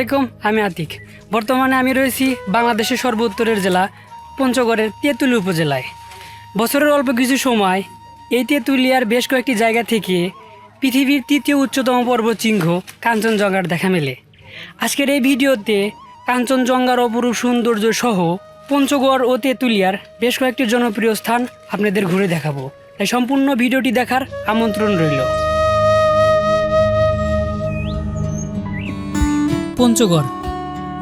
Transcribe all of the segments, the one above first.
আলাইকুম, আমি আতিক। বর্তমানে আমি রয়েছি বাংলাদেশের সর্বোত্তরের জেলা, পঞ্চগড়ের তেঁতুলি উপজেলায়। বছরের অল্প কিছু সময় এই তেঁতুলিয়ার বেশ কয়েকটি জায়গা থেকে পৃথিবীর তৃতীয় উচ্চতম পর্বত চিহ্ন কাঞ্চনজঙ্ঘার দেখা মেলে। আজকের এই ভিডিওতে কাঞ্চনজঙ্ঘার অপরূপ সৌন্দর্য সহ পঞ্চগড় ও তেঁতুলিয়ার বেশ কয়েকটি জনপ্রিয় স্থান আপনাদের ঘুরে দেখাবো। তাই সম্পূর্ণ ভিডিওটি দেখার আমন্ত্রণ রইল। পঞ্চগড়,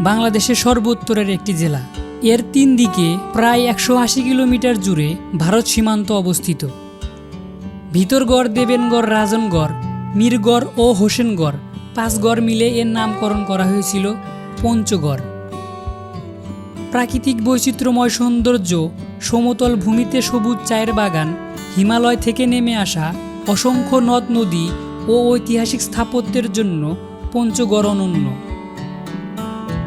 বাংলাদেশের সর্বোত্তরের একটি জেলা। এর তিন দিকে প্রায় একশো আশি কিলোমিটার জুড়ে ভারত সীমান্ত অবস্থিত। ভিতরগড়, দেবেনগড়, রাজনগড়, মীরগড় ও হোসেনগড় পাঁচগড় মিলে এর নামকরণ করা হয়েছিল পঞ্চগড়। প্রাকৃতিক বৈচিত্র্যময় সৌন্দর্য সমতল ভূমিতে সবুজ চায়ের বাগান, হিমালয় থেকে নেমে আসা অসংখ্য নদ নদী ও ঐতিহাসিক স্থাপত্যের জন্য পঞ্চগড় অনন্য।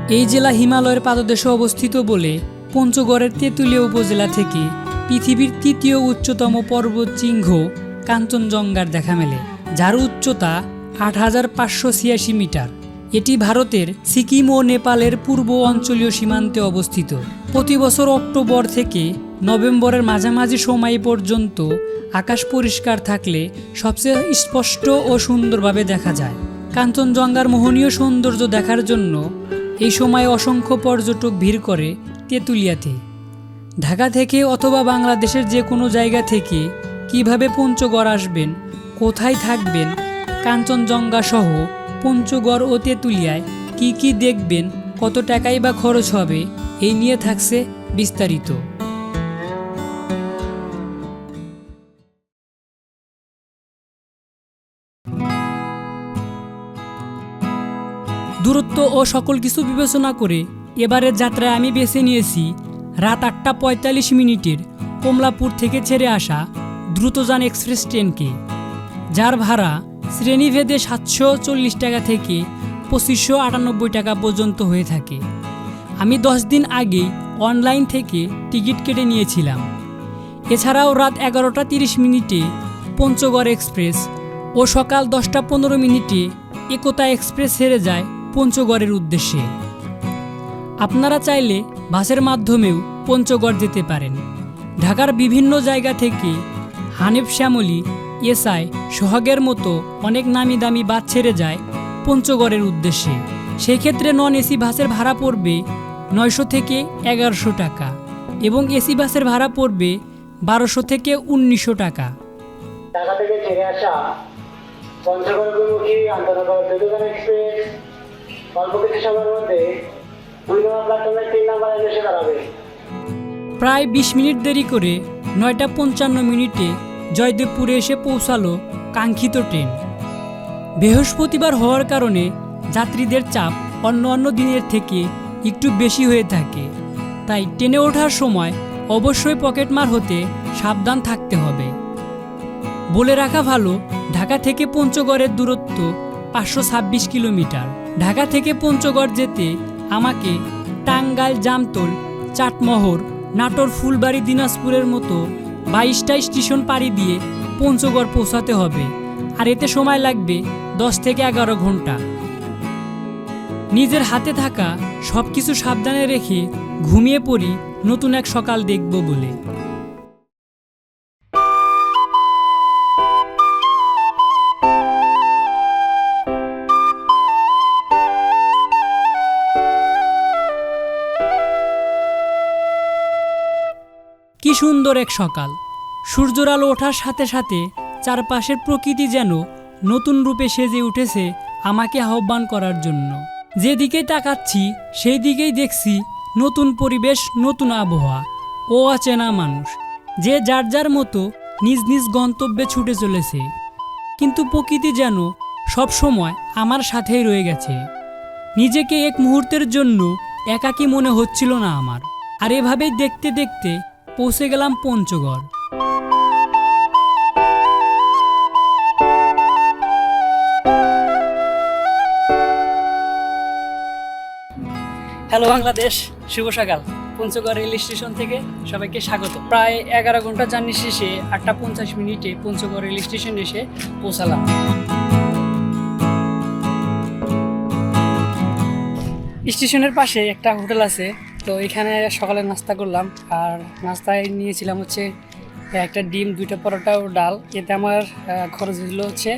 এই জেলা হিমালয়ের পাদদেশে অবস্থিত বলে পঞ্চগড়ের তেঁতুলিয়া উপজেলা থেকে পৃথিবীর তৃতীয় উচ্চতম পর্বত চিহ্ন কাঞ্চনজঙ্ঘার দেখা মেলে, যার উচ্চতা আট হাজার পাঁচশো ছিয়াশি মিটার। এটি ভারতের সিকিম ও নেপালের পূর্ব অঞ্চলীয় সীমান্তে অবস্থিত। প্রতি বছর অক্টোবর থেকে নভেম্বরের মাঝামাঝি সময় পর্যন্ত আকাশ পরিষ্কার থাকলে সবচেয়ে স্পষ্ট ও সুন্দরভাবে দেখা যায়। কাঞ্চনজঙ্ঘার মোহনীয় সৌন্দর্য দেখার জন্য এই সময় অসংখ্য পর্যটক ভিড় করে তেঁতুলিয়াতে। ঢাকা থেকে অথবা বাংলাদেশের যে কোনো জায়গা থেকে কীভাবে পঞ্চগড় আসবেন, কোথায় থাকবেন কাঞ্চনজঙ্ঘা সহ পঞ্চগড় ও তেঁতুলিয়ায় কি কি দেখবেন, কত টাকাই বা খরচ হবে, এই নিয়ে থাকছে বিস্তারিত। দূরত্ব ও সকল কিছু বিবেচনা করে এবারের যাত্রায় আমি বেছে নিয়েছি রাত আটটা পঁয়তাল্লিশ মিনিটের কমলাপুর থেকে ছেড়ে আসা দ্রুতযান এক্সপ্রেস ট্রেনকে, যার ভাড়া শ্রেণীভেদে সাতশো চল্লিশ টাকা থেকে পঁচিশশো আটানব্বই টাকা পর্যন্ত হয়ে থাকে। আমি দশ দিন আগেই অনলাইন থেকে টিকিট কেটে নিয়েছিলাম। এছাড়াও রাত এগারোটা তিরিশ মিনিটে পঞ্চগড় এক্সপ্রেস ও সকাল দশটা পনেরো মিনিটে একতা এক্সপ্রেস ছেড়ে যায় পঞ্চগড়ের উদ্দেশ্যে। আপনারা চাইলে বাসের মাধ্যমেও পঞ্চগড় যেতে পারেন। ঢাকার বিভিন্ন জায়গা থেকে হানিফ শ্যামলী এসআই সোহাগের মতো অনেক নামি দামি বাস ছেড়ে যায় পঞ্চগড়ের উদ্দেশ্যে। সেই ক্ষেত্রে নন এসি বাসের ভাড়া পড়বে নয়শো থেকে এগারোশো টাকা এবং এসি বাসের ভাড়া পড়বে বারোশো থেকে উনিশশো টাকা। ঢাকা থেকে ছেড়ে আসা পঞ্চগড় দুর্গান এক্সপ্রেস প্রায় বিশ মিনিট দেরি করে নয়টা পঞ্চান্ন মিনিটে জয়দেবপুরে এসে পৌঁছালো কাঙ্ক্ষিত ট্রেন। বৃহস্পতিবার হওয়ার কারণে যাত্রীদের চাপ অন্য অন্য দিনের থেকে একটু বেশি হয়ে থাকে। তাই ট্রেনে ওঠার সময় অবশ্যই পকেটমার হতে সাবধান থাকতে হবে। বলে রাখা ভালো, ঢাকা থেকে পঞ্চগড়ের দূরত্ব পাঁচশো ছাব্বিশ কিলোমিটার। ঢাকা থেকে পঞ্চগড় যেতে আমাকে টাঙ্গাইল, জামতল, চাটমোহর, নাটোর, ফুলবাড়ি, দিনাজপুরের মতো বাইশটা স্টেশন পাড়ি দিয়ে পঞ্চগড় পৌঁছাতে হবে। আর এতে সময় লাগবে দশ থেকে এগারো ঘণ্টা। নিজের হাতে থাকা সব কিছু সাবধানে রেখে ঘুমিয়ে পড়ি নতুন এক সকাল দেখব বলে। সুন্দর এক সকাল। সূর্যের আলো ওঠার সাথে সাথে চারপাশের প্রকৃতি যেন নতুন রূপে সেজে উঠেছে আমাকে আহ্বান করার জন্য। যেদিকেই তাকাচ্ছি সেই দিকেই দেখছি নতুন পরিবেশ, নতুন আবহাওয়া। ও অচেনা মানুষ, যে যার যার মতো নিজ নিজ গন্তব্যে ছুটে চলেছে। কিন্তু প্রকৃতি যেন সব সময় আমার সাথেই রয়ে গেছে। নিজেকে এক মুহূর্তের জন্য একাকী মনে হচ্ছিল না আমার। আর এভাবেই দেখতে দেখতে পৌঁছে গেলাম পঞ্চগড়। হ্যালো বাংলাদেশ শুভ সকাল। পঞ্চগড় রেল স্টেশন থেকে সবাইকে স্বাগত। প্রায় এগারো ঘণ্টা জার্নি শেষে আটটা পঞ্চাশ মিনিটে পঞ্চগড় রেল স্টেশন এসে পৌঁছালাম। স্টেশনের পাশে একটা হোটেল আছে তো এখানে সকালে নাস্তা করলাম, আর নাস্তায় নিয়েছিলাম হচ্ছে একটা ডিম, দুইটা পরোটা ও ডাল। এতে আমার খরচ হলো হচ্ছে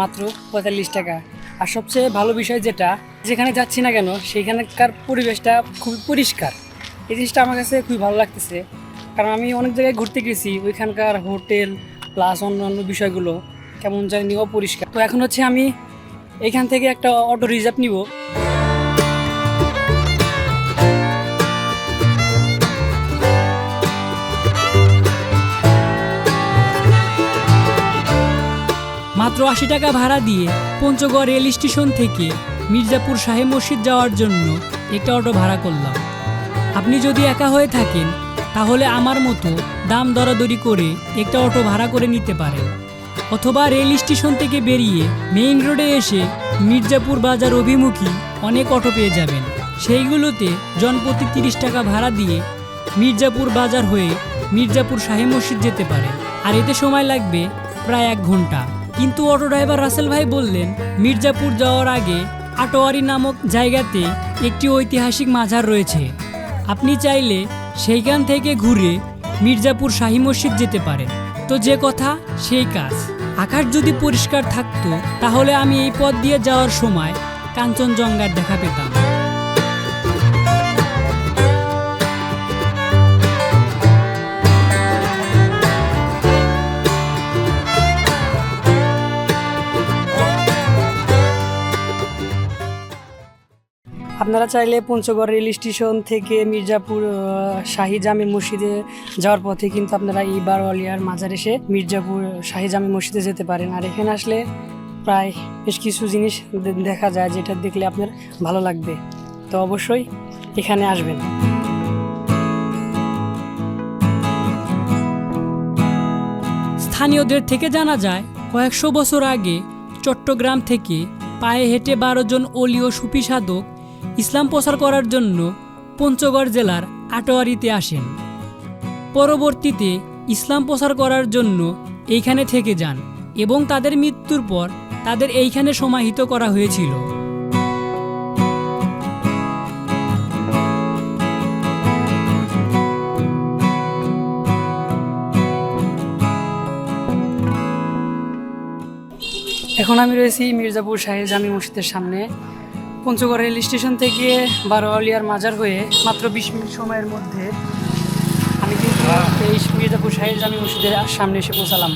মাত্র পঁয়তাল্লিশ টাকা। আর সবচেয়ে ভালো বিষয় যেটা, যেখানে যাচ্ছি না কেন সেইখানকার পরিবেশটা খুবই পরিষ্কার। এই জিনিসটা আমার কাছে খুবই ভালো লাগতেছে। কারণ আমি অনেক জায়গায় ঘুরতে গেছি, ওইখানকার হোটেল প্লাস অন্যান্য বিষয়গুলো কেমন জানি অপরিষ্কার। তো এখন হচ্ছে আমি এখান থেকে একটা অটো রিজার্ভ নিব। মাত্র আশি টাকা ভাড়া দিয়ে পঞ্চগড় রেল স্টেশন থেকে মির্জাপুর শাহে মসজিদ যাওয়ার জন্য একটা অটো ভাড়া করলাম। আপনি যদি একা হয়ে থাকেন, তাহলে আমার মতো দাম দরাদরি করে একটা অটো ভাড়া করে নিতে পারেন। অথবা রেল স্টেশন থেকে বেরিয়ে মেইন রোডে এসে মির্জাপুর বাজার অভিমুখী অনেক অটো পেয়ে যাবেন। সেইগুলোতে জনপ্রতি তিরিশ টাকা ভাড়া দিয়ে মির্জাপুর বাজার হয়ে মির্জাপুর শাহী মসজিদ যেতে পারেন। আর এতে সময় লাগবে প্রায় এক ঘণ্টা। কিন্তু অটো ড্রাইভার রাসেল ভাই বললেন, মির্জাপুর যাওয়ার আগে আটোয়ারি নামক জায়গাতে একটি ঐতিহাসিক মাজার রয়েছে। আপনি চাইলে সেইখান থেকে ঘুরে মির্জাপুর শাহী মসজিদ যেতে পারেন। তো যে কথা, সেই কাজ। আকাশ যদি পরিষ্কার থাকতো, তাহলে আমি এই পথ দিয়ে যাওয়ার সময় কাঞ্চনজঙ্ঘার দেখা পেতাম। আপনারা চাইলে পঞ্চগড় রেল স্টেশন থেকে মির্জাপুর শাহী জামে মসজিদে যাওয়ার পথে কিন্তু আপনারা এই বারোয়ালিয়ার মাজার এসে মির্জাপুর, শাহী জামে মসজিদে যেতে পারেন। আর এখানে আসলে প্রায় বেশ কিছু জিনিস দেখা যায় যেটা দেখলে আপনার ভালো লাগবে। তো অবশ্যই এখানে আসবেন। স্থানীয়দের থেকে জানা যায়, কয়েকশো বছর আগে চট্টগ্রাম থেকে পায়ে হেঁটে বারো জন অলি ও সুফি সাধক ইসলাম প্রচার করার জন্য পঞ্চগড় জেলার আটোয়ারিতে আসেন। পরবর্তীতে ইসলাম প্রচার করার জন্য এইখানে থেকে যান এবং তাদের মৃত্যুর পর তাদের এইখানে সমাহিত করা হয়েছিল। এখন আমি রয়েছি মির্জাপুর শাহী জামি মসজিদের সামনে। পঞ্চগড় রেল স্টেশন থেকে বারোয়ালিয়ার মাজার হয়ে মাত্র বিশ মিনিট সময়ের মধ্যে আমি কিন্তু এই মির্জাপুর সাহেব জামি মসজিদের সামনে এসে পৌঁছালাম।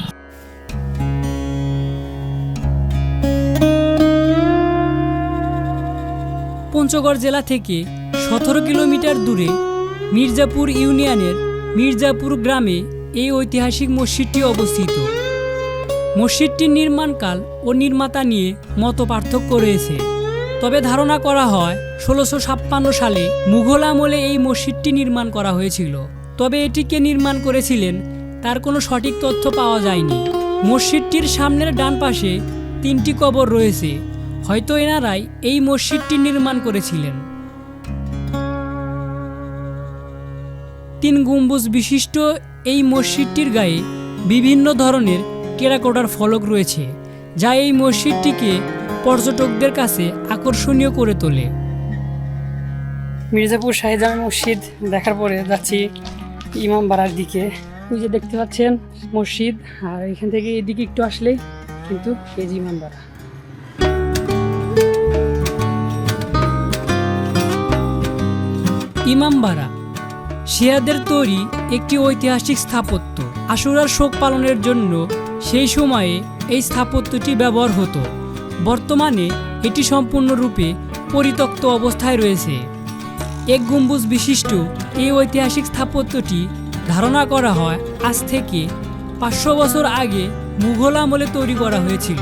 পঞ্চগড় জেলা থেকে সতেরো কিলোমিটার দূরে মির্জাপুর ইউনিয়নের মির্জাপুর গ্রামে এই ঐতিহাসিক মসজিদটি অবস্থিত। মসজিদটির নির্মাণকাল ও নির্মাতা নিয়ে মত পার্থক্য রয়েছে। তবে ধারণা করা হয়, ষোলোশো ছাপ্পান্ন সালে মুঘল আমলে এই মসজিদটি নির্মাণ করা হয়েছিল। তবে এটিকে নির্মাণ করেছিলেন, তার কোনো সঠিক তথ্য পাওয়া যায়নি। মসজিদটির সামনের ডান পাশে তিনটি কবর রয়েছে, হয়তো এনারাই এই মসজিদটি নির্মাণ করেছিলেন। তিন গম্বুজ বিশিষ্ট এই মসজিদটির গায়ে বিভিন্ন ধরনের টেরাকোটার ফলক রয়েছে, যা এই মসজিদটিকে পর্যটকদের কাছে আকর্ষণীয় করে তোলে। মির্জাপুর শাহী মসজিদ দেখার পরে যাচ্ছি ইমাম বাড়ার দিকে। ওই যে দেখতে পাচ্ছেন মসজিদ আর এখান থেকে এদিকে একটু আসলেই কিন্তু এই যে ইমাম বাড়া। ইমামবাড়া শিয়াদের তৈরি একটি ঐতিহাসিক স্থাপত্য। আশুরার শোক পালনের জন্য সেই সময়ে এই স্থাপত্যটি ব্যবহার হতো। বর্তমানে এটি সম্পূর্ণরূপে পরিত্যক্ত অবস্থায় রয়েছে। এক গম্বুজ বিশিষ্ট এই ঐতিহাসিক স্থাপত্যটি ধারণা করা হয় আজ থেকে পাঁচশো বছর আগে মুঘল আমলে তৈরি করা হয়েছিল।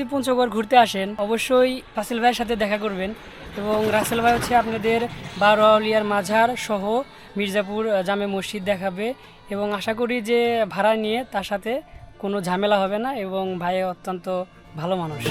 যদি পঞ্চগড় ঘুরতে আসেন, অবশ্যই রাসেল ভাইয়ের সাথে দেখা করবেন এবং রাসেল ভাই হচ্ছে আপনাদের বারোয়ালিয়ার মাঝার সহ মির্জাপুর জামে মসজিদ দেখাবে এবং আশা করি যে ভাড়া নিয়ে তার সাথে কোনো ঝামেলা হবে না এবং ভাই অত্যন্ত ভালো মানুষ।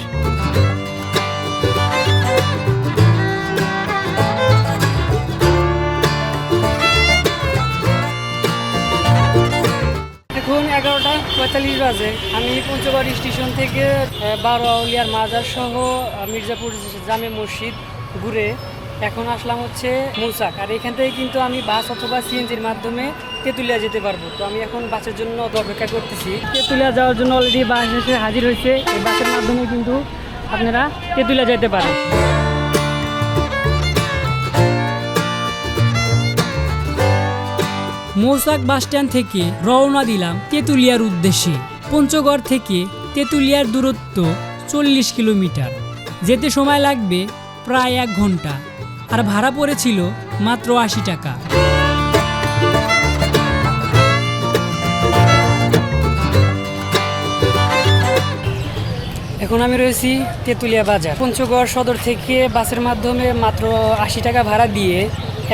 এখন এগারোটা পঁয়তাল্লিশ বাজে। আমি পঞ্চগড় স্টেশন থেকে আহ, বারো আউলিয়ার মাজার সহ মির্জাপুর জামে মসজিদ ঘুরে এখন আসলাম হচ্ছে মৌসাক আর এখান থেকে কিন্তু আমি বাস অথবা সিএনজির মাধ্যমে তেঁতুলিয়া যেতে পারব। তো আমি এখন বাসের জন্য অপেক্ষা করতেছি। তেঁতুলিয়া যাওয়ার জন্য অলরেডি বাস এসে হাজির হয়েছে। এই বাসের মাধ্যমে কিন্তু আপনারা তেঁতুলিয়া যেতে পারেন। মৌসাক বাসস্ট্যান্ড থেকে রওনা দিলাম তেঁতুলিয়ার উদ্দেশ্যে। পঞ্চগড় থেকে তেঁতুলিয়ার দূরত্ব চল্লিশ কিলোমিটার। যেতে সময় লাগবে প্রায় এক ঘণ্টা। আর ভাড়া পড়েছিল মাত্র আশি টাকা। এখন আমি রয়েছি তেঁতুলিয়া বাজার। পঞ্চগড় সদর থেকে বাসের মাধ্যমে মাত্র আশি টাকা ভাড়া দিয়ে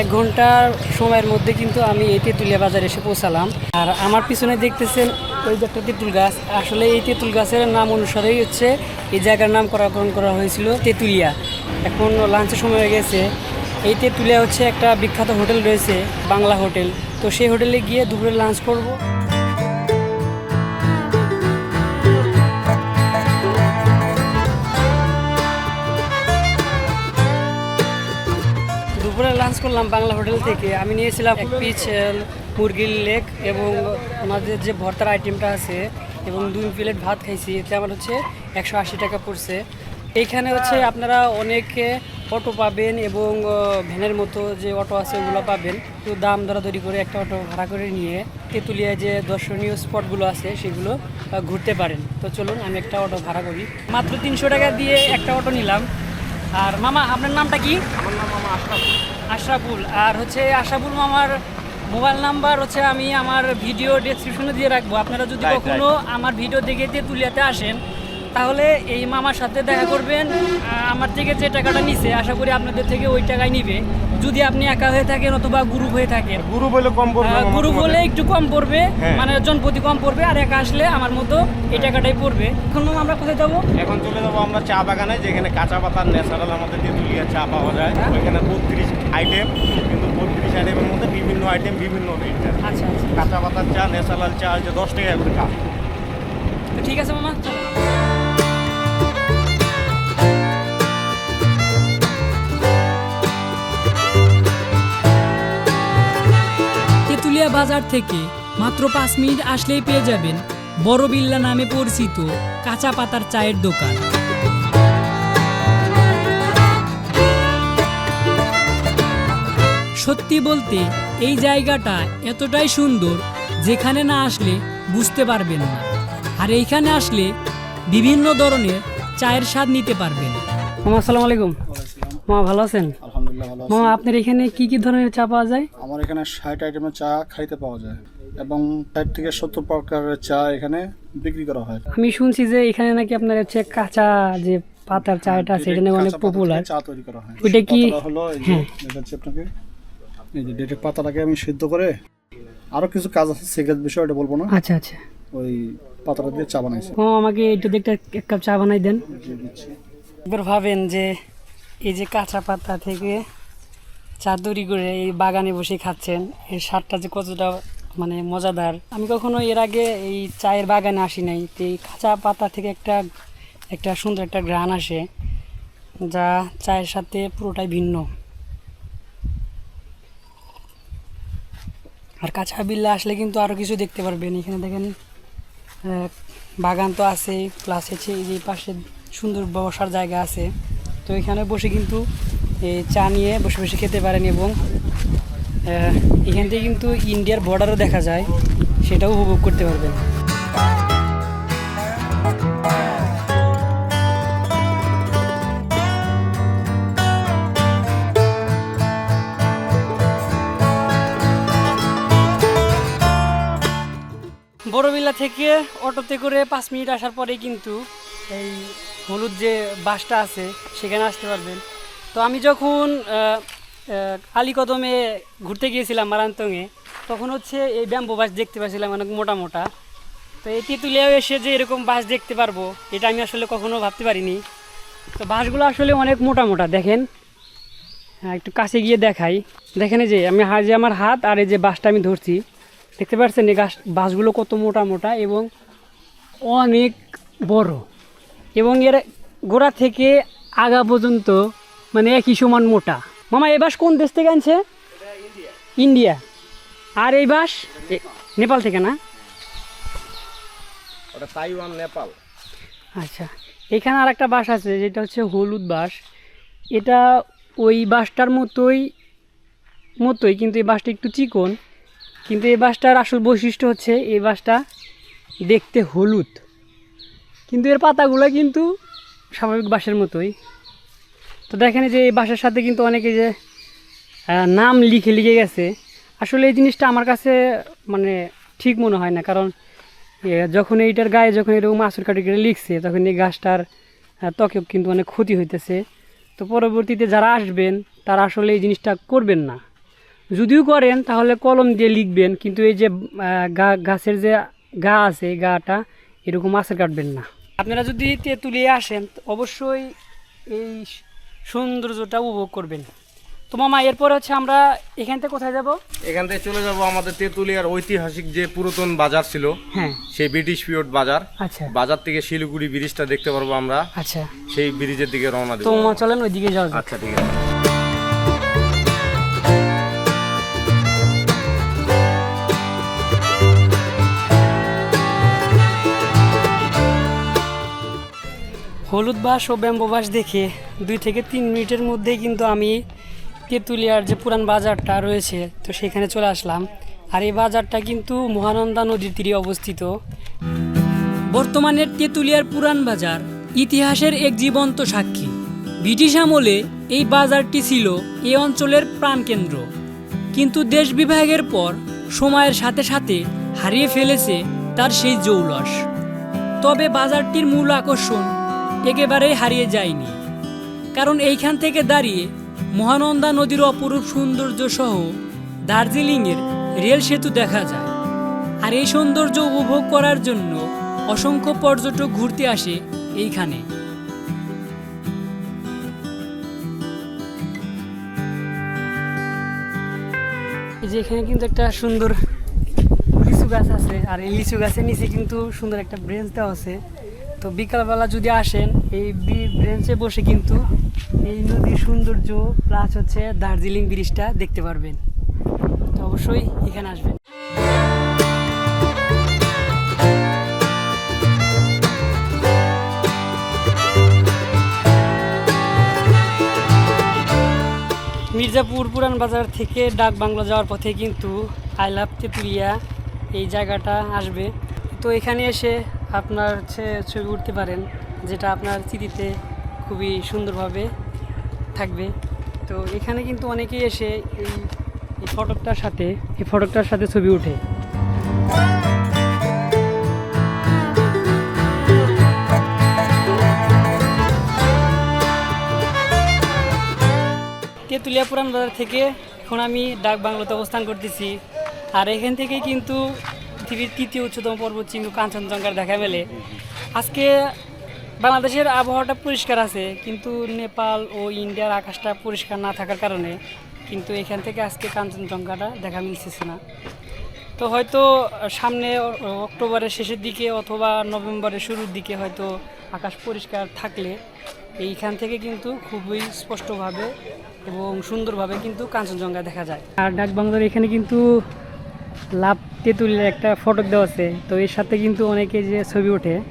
এক ঘণ্টার সময়ের মধ্যে কিন্তু আমি এই তেঁতুলিয়া বাজারে এসে পৌঁছালাম। আর আমার পিছনে দেখতেছেন ওই যে একটা তেঁতুল গাছ। আসলে এই তেঁতুল গাছের নাম অনুসারেই হচ্ছে এই জায়গার নামকরণ করা হয়েছিল তেঁতুলিয়া। এখন লাঞ্চের সময় হয়ে গেছে। এই তেঁতুলিয়া হচ্ছে একটা বিখ্যাত হোটেল রয়েছে, বাংলা হোটেল। তো সেই হোটেলে গিয়ে দুপুরে লাঞ্চ করব। দুপুরে লাঞ্চ করলাম বাংলা হোটেল থেকে। আমি নিয়েছিলাম এক মুরগির লেগ এবং ওনাদের যে ভর্তার আইটেমটা আছে এবং দুই প্লেট ভাত খাইছি, এতে আমার হচ্ছে একশো আশি টাকা পড়ছে। এইখানে হচ্ছে আপনারা অনেকে অটো পাবেন এবং ভ্যানের মতো যে অটো আছে ওগুলো পাবেন। তো দাম দরাদরি করে একটা অটো ভাড়া করে নিয়ে তেঁতুলিয়ায় যে দর্শনীয় স্পটগুলো আছে সেগুলো ঘুরতে পারেন। তো চলুন, আমি একটা অটো ভাড়া করি। মাত্র তিনশো টাকা দিয়ে একটা অটো নিলাম। আর মামা আপনার নামটা কি? আশরাফুল। আর হচ্ছে আশরাফুল মামার মোবাইল নাম্বার হচ্ছে আমি আমার ভিডিও ডেসক্রিপশনে দিয়ে রাখব। আপনারা যদি কখনো আমার ভিডিও দেখে তুলিয়াতে আসেন তাহলে এই মামার সাথে দেখা করবেন। আমার থেকে যে টাকাটা নিছে আশা করি আপনাদের থেকে ওই টাকাই নিবে। যদি আপনি একা হয়ে থাকেন অথবা গ্রুপ হয়ে থাকেন। গুরু বলে কম পড়বে গ্রুপ। হলে একটু কম পড়বে মানে মানে জনপ্রতি কম পড়বে আর একা আসলে আমার মতো এই টাকাটাই পড়বে। এখন আমরা কোথায় যাব? এখন চলে যাব আমরা চা বাগানে যেখানে কাঁচা পাতার ন্যাচারাল আমাদের তেঁতুলিয়া চা পাওয়া যায়। হ্যাঁ। ওইখানে বত্রিশ আইটেম কিন্তু বত্রিশ আইটেমের মধ্যে বিভিন্ন আইটেম বিভিন্ন রেট আচ্ছা আচ্ছা। কাঁচা পাতার চা ন্যাচারাল চা হচ্ছে দশ টাকা ঠিক আছে মামা তেঁতুলিয়া বাজার থেকে মাত্র পাঁচ মিনিট আসলেই পেয়ে যাবেন বড় বিল্লা নামে পরিচিত কাঁচা পাতার চায়ের দোকান। সত্যি বলতে, এই জায়গাটা এতটাই সুন্দর যেখানে না আসলে বুঝতে পারবেন না। আর এইখানে আসলে বিভিন্ন ধরনের চায়ের স্বাদ নিতে পারবেন। আসসালামু আলাইকুম। মামা ভালো আছেন? মামা আপনার এখানে কি কি ধরনের চা পাওয়া যায়? আমার এখানে ষাট আইটেমের চা খাইতে পাওয়া যায়। এবং ষাট থেকে সত্তর প্রকারের চা এখানে বিক্রি করা হয়। আমি শুনছি যে এখানে নাকি আপনার হচ্ছে কাঁচা যে পাতার চাটা আছে এটা অনেক পপুলার চা তৈরি করা হয়। ওইটা কি- হলো যে হ্যাঁ। দেখাচ্ছি আপনাকে এই যে ডেটের পাতাটাকে আমি সিদ্ধ করে আরও কিছু কাজ আছে সিগারেট বিষয় এটা বলব না। আচ্ছা আচ্ছা। ওই পাতাটা দিয়ে চা বানাইছে। মামা আমাকে এটা দেখতে এক কাপ চা বানাই দেন। একবার ভাবেন যে এই যে কাঁচা পাতা থেকে চা তৈরি করে এই বাগানে বসে খাচ্ছেন, এর স্বাদটা যে কতটা মানে মজাদার। আমি কখনো এর আগে এই চায়ের বাগানে আসি নাই, তো এই কাঁচা পাতা থেকে একটা একটা সুন্দর একটা গ্রান আসে, যা চায়ের সাথে পুরোটাই ভিন্ন। আর কাঁচা বিল্লা আসলে কিন্তু আরও কিছু দেখতে পারবেন। এখানে দেখেন বাগান তো আছে প্লাস হচ্ছে এই যে পাশে সুন্দর বসার জায়গা আছে। তো এখানে বসে কিন্তু এই চা নিয়ে বসে বসে খেতে পারেন এবং এখান থেকে কিন্তু ইন্ডিয়ার বর্ডারও দেখা যায়, সেটাও উপভোগ করতে পারবেন। বড়বিল্লা থেকে অটোতে করে পাঁচ মিনিট আসার পরেই কিন্তু এই হলুদ যে বাসটা আছে সেখানে আসতে পারবেন। তো আমি যখন আহ, ঘুরতে গিয়েছিলাম মারান্তঙে তখন হচ্ছে এই ব্যাম্বো বাস দেখতে পাচ্ছিলাম অনেক মোটা মোটা। তো এই তেঁতুলিয়াও এসে যে এরকম বাস দেখতে পারব এটা আমি আসলে কখনো ভাবতে পারিনি। তো বাসগুলো আসলে অনেক মোটা মোটা দেখেন। হ্যাঁ একটু কাছে গিয়ে দেখাই। দেখেন যে আমি যে আমার হাত আর এই যে বাসটা আমি ধরছি দেখতে পাচ্ছেন এই গাছ বাঁশগুলো কত মোটা মোটা এবং অনেক বড়। এবং এর গোড়া থেকে আগা পর্যন্ত মানে একই সমান মোটা। মামা এই বাস কোন দেশ থেকে আনছে? ইন্ডিয়া। আর এই বাস? নেপাল থেকে না? ওটা তাইওয়ান নেপাল। আচ্ছা এখানে আর একটা বাস আছে যেটা হচ্ছে হলুদ বাস। এটা ওই বাসটার মতোই মতোই কিন্তু এই বাসটা একটু চিকন। কিন্তু এই বাসটার আসল বৈশিষ্ট্য হচ্ছে এই বাসটা দেখতে হলুদ। কিন্তু এর পাতাগুলো কিন্তু স্বাভাবিক বাঁশের মতোই। তো দেখেন যে এই বাঁশের সাথে কিন্তু অনেকে যে নাম লিখে লিখে গেছে। আসলে এই জিনিসটা আমার কাছে মানে ঠিক মনে হয় না, কারণ যখন এইটার গায়ে যখন এরকম আসল কাটি করে লিখছে, তখন এই গাছটার ত্বকে কিন্তু অনেক ক্ষতি হইতেছে। তো পরবর্তীতে যারা আসবেন, তারা আসলে এই জিনিসটা করবেন না। যদিও করেন, তাহলে কলম দিয়ে লিখবেন, কিন্তু এই যে গাছের যে গা আছে গাটা এরকম আশা কাটবেন না। আপনারা যদি তেঁতুলিয়া আসেন তো অবশ্যই এই সৌন্দর্যটা উপভোগ করবেন। তো মামা এরপর হচ্ছে আমরা এখান থেকে কোথায় যাব? এখান থেকে চলে যাব আমাদের তেঁতুলিয়ার ঐতিহাসিক যে পুরাতন বাজার ছিল হ্যাঁ। সেই ব্রিটিশ পিরিয়ড বাজার। আচ্ছা। বাজার থেকে শিলিগুড়ি ব্রিজটা দেখতে পারব আমরা। আচ্ছা। সেই ব্রিজের দিকে রওনা তো দেবো মামা চলেন ওইদিকে যাওয়া আচ্ছা ঠিক আছে। হলুদ বাস ও ব্যাম্বো বাস দেখে দুই থেকে তিন মিনিটের মধ্যেই কিন্তু আমি তেঁতুলিয়ার যে পুরান বাজারটা রয়েছে, তো সেখানে চলে আসলাম। আর এই বাজারটা কিন্তু মহানন্দা নদীর তীরে অবস্থিত। বর্তমানের তেঁতুলিয়ার পুরান বাজার ইতিহাসের এক জীবন্ত সাক্ষী। ব্রিটিশ আমলে এই বাজারটি ছিল এই অঞ্চলের প্রাণকেন্দ্র। কিন্তু দেশ বিভাগের পর সময়ের সাথে সাথে হারিয়ে ফেলেছে তার সেই জৌলস। তবে বাজারটির মূল আকর্ষণ একেবারেই হারিয়ে যায়নি। কারণ এইখান থেকে দাঁড়িয়ে মহানন্দা নদীর অপরূপ সৌন্দর্য সহ দার্জিলিংয়ের রেল সেতু দেখা যায়। আর এই সৌন্দর্য উপভোগ করার জন্য অসংখ্য পর্যটক ঘুরতে আসে এইখানে। এখানে কিন্তু একটা সুন্দর লিচু গাছ আছে, আর এই লিচু গাছের নিচে কিন্তু সুন্দর একটা ব্রেঞ্চ দেওয়া আছে। তো বিকালবেলা যদি আসেন, এই ব্রেঞ্চে বসে কিন্তু এই নদীর সৌন্দর্য প্লাস হচ্ছে দার্জিলিং ব্রিজটা দেখতে পারবেন। তো অবশ্যই এখানে আসবেন। মির্জাপুর পুরান বাজার থেকে ডাক বাংলা যাওয়ার পথে কিন্তু আই তেঁতুলিয়া এই জায়গাটা আসবে। তো এখানে এসে আপনার হচ্ছে ছবি উঠতে পারেন, যেটা আপনার স্মৃতিতে খুবই সুন্দরভাবে থাকবে। তো এখানে কিন্তু অনেকেই এসে এই এই ফটকটার সাথে, এই ফটকটার সাথে ছবি ওঠে। তেঁতুলিয়া পুরান বাজার থেকে এখন আমি ডাক বাংলোতে অবস্থান করতেছি। আর এখান থেকেই কিন্তু পৃথিবীর তৃতীয় উচ্চতম পর্বত চিহ্ন কাঞ্চনজঙ্ঘার দেখা মেলে আজকে বাংলাদেশের আবহাওয়াটা পরিষ্কার আছে, কিন্তু নেপাল ও ইন্ডিয়ার আকাশটা পরিষ্কার না থাকার কারণে কিন্তু এখান থেকে আজকে কাঞ্চনজঙ্ঘাটা দেখা মিলছে না। তো হয়তো সামনে অক্টোবরের শেষের দিকে অথবা নভেম্বরের শুরুর দিকে হয়তো আকাশ পরিষ্কার থাকলে এইখান থেকে কিন্তু খুবই স্পষ্টভাবে এবং সুন্দরভাবে কিন্তু কাঞ্চনজঙ্ঘা দেখা যায়। আর ডাক বাংলার এখানে কিন্তু লাভ তেঁতুলের একটা ফটক দেওয়া আছে। তো এর সাথে কিন্তু অনেকে যে ছবি ওঠে।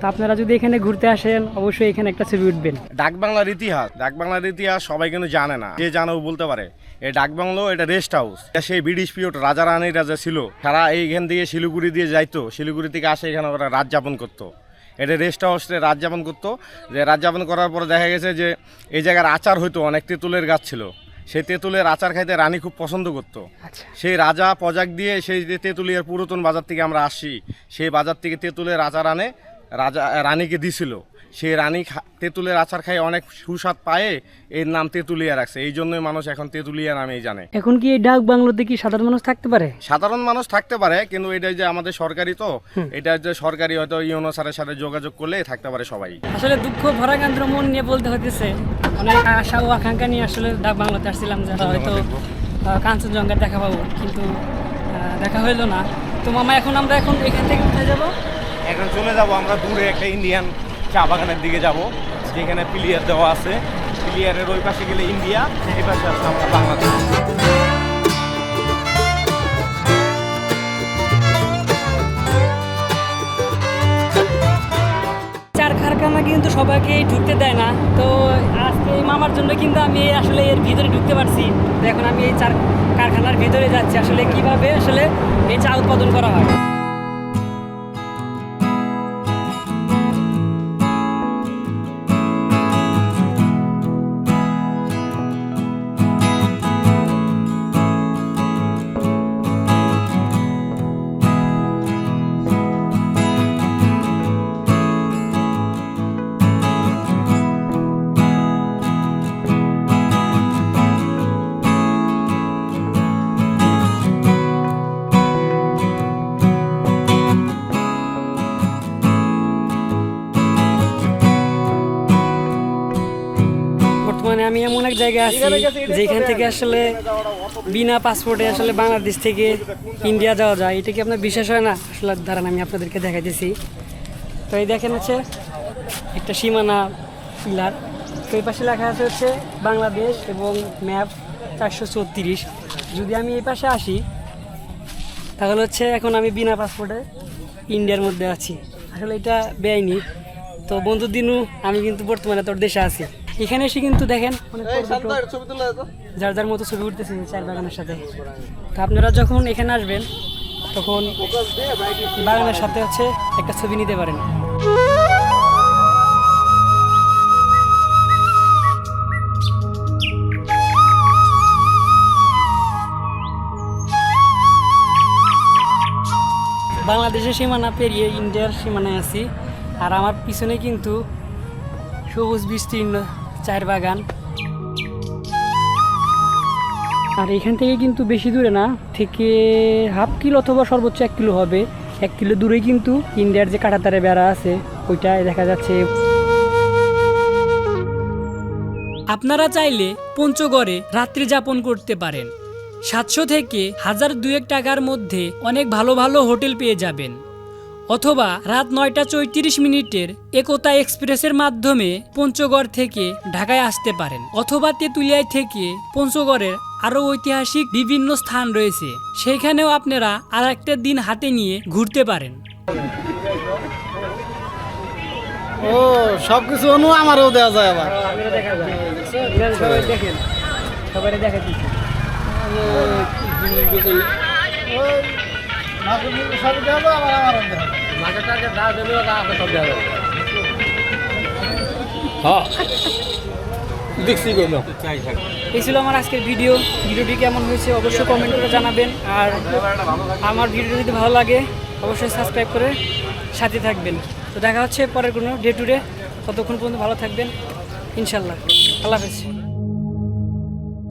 তো আপনারা যদি এখানে ঘুরতে আসেন, অবশ্যই এখানে একটা ছবি উঠবেন। ডাক বাংলার ইতিহাস, ডাক বাংলার ইতিহাস সবাই কিন্তু জানে না। যে জানো বলতে পারে। এই ডাক বাংলো, এটা রেস্ট হাউস। এটা সেই ব্রিটিশ পিরিয়ড, রাজা রানী রাজা ছিল। তারা এইখান থেকে শিলিগুড়ি দিয়ে যাইতো। শিলিগুড়ি থেকে আসে এখানে ওরা রাত যাপন করতো। এটা রেস্ট হাউসে রাত যাপন করতো। যে রাত যাপন করার পরে দেখা গেছে যে, এই জায়গার আচার হইতো, অনেক তেঁতুলের গাছ ছিল। সেই তেঁতুলের আচার খাইতে রানী খুব পছন্দ করতো। আচ্ছা। সেই রাজা পজাক দিয়ে সেই যে তেঁতুলিয়ার পুরাতন বাজার থেকে আমরা আসি সেই বাজার থেকে তেঁতুলের আচার আনে রাজা রানীকে দিছিল। সেই রানী খা- তেঁতুলের আচার খাই অনেক সুস্বাদ পায়ে এর নাম তেঁতুলিয়া রাখছে। এই জন্যই মানুষ এখন তেঁতুলিয়া নামেই জানে। এখন কি এই ডাক বাংলোতে কি সাধারণ মানুষ থাকতে পারে? সাধারণ মানুষ থাকতে পারে কিন্তু এটা যে আমাদের সরকারি তো এটা যে সরকারি হয়তো ইউনো স্যারের সাথে যোগাযোগ করলে থাকতে পারে সবাই। আসলে দুঃখ ভরা কেন্দ্র মন নিয়ে বলতে হতেছে অনেক আশা ও আকাঙ্ক্ষা নিয়ে আসলে ডাক বাংলাতে আসছিলাম যে হয়তো কাঞ্চনজঙ্ঘা দেখা পাবো কিন্তু দেখা হইল না। তো মামা এখন আমরা এখন এখান থেকে কোথায় যাব? এখন চলে যাব আমরা দূরে একটা ইন্ডিয়ান চা বাগানের দিকে যাব, যেখানে প্লেয়ার দেওয়া আছে। প্লেয়ারের ওই পাশে গেলে ইন্ডিয়া, এই পাশে আসলে আমরা বাংলাদেশ। কারখানা কিন্তু সবাইকে ঢুকতে দেয় না। তো আজকে মামার জন্য কিন্তু আমি আসলে এর ভিতরে ঢুকতে পারছি। এখন আমি এই চার কারখানার ভিতরে যাচ্ছি। আসলে কীভাবে আসলে এই চা উৎপাদন করা হয়? জায়গায় আছি যেখান থেকে আসলে বিনা পাসপোর্টে আসলে বাংলাদেশ থেকে ইন্ডিয়া যাওয়া যায়। এটা কি আপনার বিশ্বাস হয় না? আসলে দাঁড়ান আমি আপনাদেরকে দেখাইতেছি। তো এই দেখেন হচ্ছে একটা সীমানা পিলার। তো এই পাশে লেখা আছে হচ্ছে বাংলাদেশ এবং ম্যাপ চারশো চৌত্রিশ। যদি আমি এই পাশে আসি তাহলে হচ্ছে এখন আমি বিনা পাসপোর্টে ইন্ডিয়ার মধ্যে আছি। আসলে এটা বেআইনি। তো বন্ধু দিনু আমি কিন্তু বর্তমানে তোর দেশে আছি। এখানে এসে কিন্তু দেখেন যার যার মতো ছবি উঠতেছে চায়ের বাগানের সাথে। তো আপনারা যখন এখানে আসবেন তখন বাগানের সাথে হচ্ছে একটা ছবি নিতে পারেন। বাংলাদেশের সীমানা পেরিয়ে ইন্ডিয়ার সীমানায় আছি আর আমার পিছনে কিন্তু সবুজ বিস্তীর্ণ চায়ের বাগান। আর এখান থেকে কিন্তু বেশি দূরে না থেকে হাফ কিলো অথবা সর্বোচ্চ এক কিলো হবে। এক কিলো দূরে কিন্তু ইন্ডিয়ার যে কাঁটাতারে বেড়া আছে ওইটা দেখা যাচ্ছে। আপনারা চাইলে পঞ্চগড়ে রাত্রি যাপন করতে পারেন। সাতশো থেকে হাজার দুয়েক টাকার মধ্যে অনেক ভালো ভালো হোটেল পেয়ে যাবেন। অথবা রাত নয়টা চৌত্রিশ মিনিটের একতা এক্সপ্রেসের মাধ্যমে পঞ্চগড় থেকে ঢাকায় আসতে পারেন অথবা তেঁতুলিয়ায় থেকে পঞ্চগড়ের আরও ঐতিহাসিক বিভিন্ন স্থান রয়েছে। সেইখানেও আপনারা আর একটা দিন হাতে নিয়ে ঘুরতে পারেন। ও সব কিছু অনু আমারও দেওয়া যায় আবার। দেখেন। সবাই দেখা দিচ্ছি সব দেওয়া যায় আবার আমারও দেওয়া যায়। এই ছিল আমার আজকের ভিডিও। ভিডিওটি কেমন হয়েছে অবশ্যই কমেন্ট করে জানাবেন। আর আমার ভিডিও যদি ভালো লাগে অবশ্যই সাবস্ক্রাইব করে সাথে থাকবেন। তো দেখা হচ্ছে পরের কোনো ডে টু ডে ততক্ষণ পর্যন্ত ভালো থাকবেন। ইনশাল্লাহ আল্লাহ হাফেজ।